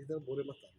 इधर बोरे मत डालना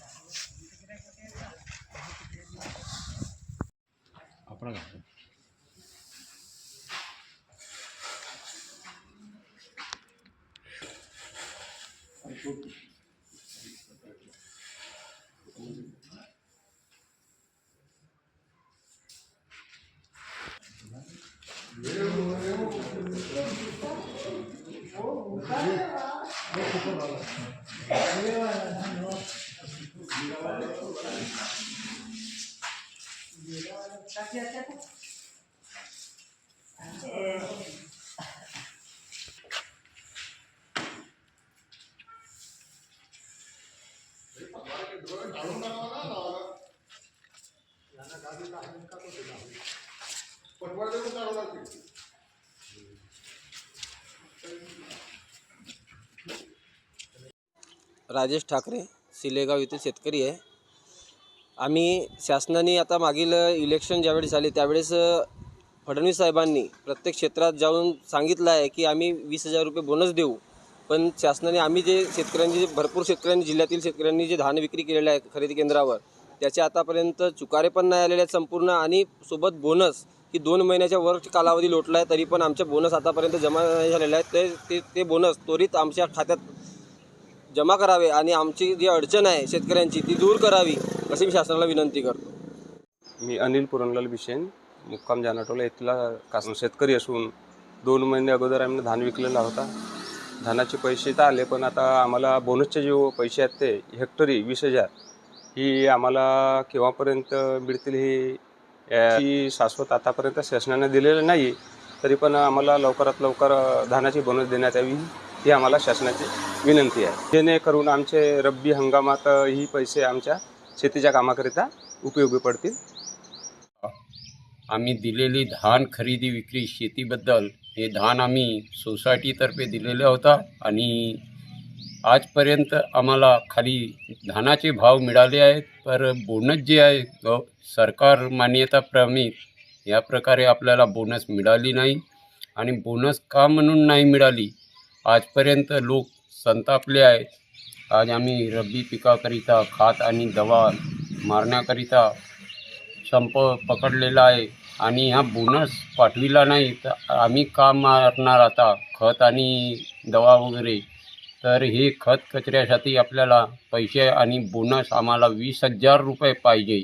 Apagado. Meu, eu. Vou comprar lá. त्या बोरेला चाललं राजेश ठाकरे. सिलेगाव येथील शेतकरी आहे. आम्ही शासनाने आता मागील इलेक्शन ज्यावेळेस झाले त्यावेळेस फडणवीस साहेबांनी प्रत्येक क्षेत्रात जाऊन सांगितलं आहे की आम्ही वीस हजार रुपये बोनस देऊ. पण शासनाने आम्ही जे शेतकऱ्यांनी जे भरपूर शेतकऱ्यांनी जिल्ह्यातील शेतकऱ्यांनी जे धान विक्री केलेलं आहे खरेदी केंद्रावर त्याचे आतापर्यंत चुकारे पण नाही आलेले आहेत संपूर्ण आणि सोबत बोनस की दोन महिन्याच्या वर कालावधी लोटला आहे तरी पण आमच्या बोनस आतापर्यंत जमा नाही झालेला आहे ते ते ते बोनस त्वरित आमच्या खात्यात जमा करावे आणि आमची जी अडचण आहे शेतकऱ्यांची ती दूर करावी अशी मी शासनाला विनंती करतो. मी अनिल पुरणलाल बिशेन मुक्काम जानाटोला इथला कास शेतकरी असून दोन महिने अगोदर आम्ही धान विकलेला होता. धानाचे पैसे तर आले पण आता आम्हाला बोनसचे जे पैसे आहेत ते हेक्टरी वीस हजार ही आम्हाला केव्हापर्यंत मिळतील ही शाश्वत आतापर्यंत शासनाने दिलेलं नाही तरी पण आम्हाला लवकरात लवकर धानाची बोनस देण्यात यावी. ही आम्हाला शासनाची विनंती आहे. जेणेकरून आमचे रब्बी हंगामात ही पैसे आमच्या शेतीच्या कामाकरिता उपयोगी पडतील. आम्ही दिलेली धान खरेदी विक्री शेतीबद्दल हे धान आम्ही सोसायटीतर्फे दिलेलं होतं आणि आजपर्यंत आम्हाला खाली धानाचे भाव मिळाले आहेत. पर बोनस जे आहे ग सरकार मान्यताप्रमित या प्रकारे आपल्याला बोनस मिळाली नाही. आणि बोनस का म्हणून नाही मिळाली? आजपर्यंत लोक संतापले आहेत. आज आम्ही रब्बी पिकाकरिता खात आणि दवा मारण्याकरिता संप पकडलेला आहे आणि हा बोनस पाठविला नाही तर आम्ही का मारणार आता खत आणि दवा वगैरे? तर हे खत कचऱ्यासाठी आपल्याला पैसे आणि बोनस आम्हाला वीस हजार रुपये पाहिजे.